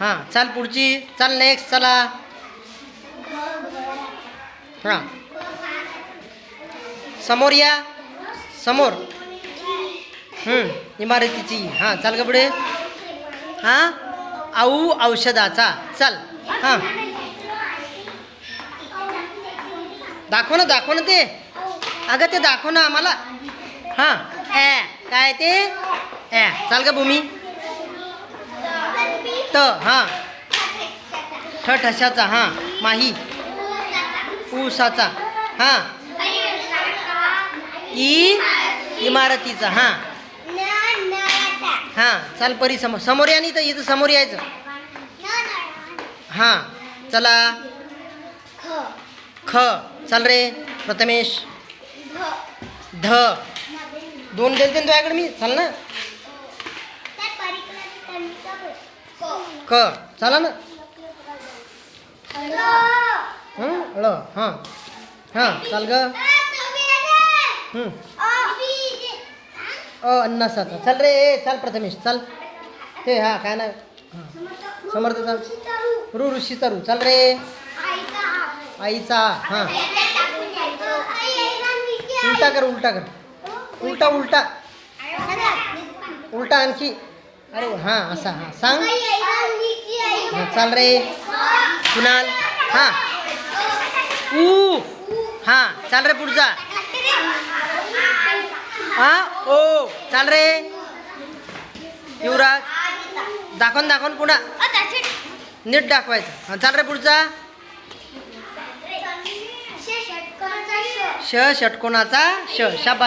हां चाल पुढची. चाल नेक्स्ट चला. हां. समोर या. समोर. इमारतीची. हां चाल का पुढे. हां आऊ औषधाचा. चल. हां. दाखव ना दाखव ना ते. अगं ते दाखव ना आम्हाला. हां. ॲ काय ते? ॲ चाल का भूमी. त हां. ठ ठशाचा हां. माही. ऊसाचा हां. ई इमारतीचा हां. हां चाल परी समोर. समोर या नाही तर इथं समोर यायचं. हां चला. ख चाल रे प्रथमेश. ध. दोन देते तुझ्याकडे मी? चाल ना. क. चला ना? हं? ळ. हां. हां. चाल ग. अ अन्नासाचा चल रे. चल प्रथमेश. चल. ते हा काय ना समर्थ चाल. रू ऋषीचा रू. चल रे. आईचा. हां. उलटा कर उलटा कर. उलटा उलटा. उलटा आणखी. अरे हां असा हां. सांग. हां चाल रे. कुणाल? हां. ऊ. हां चाल रे पुढचा. हां ओ चाल रे. युवराज दाखवून दाखवून पुन्हा. नीट दाखवायचं. हां चाल रे पुढचा. ष षटकोनाचा श शाबास.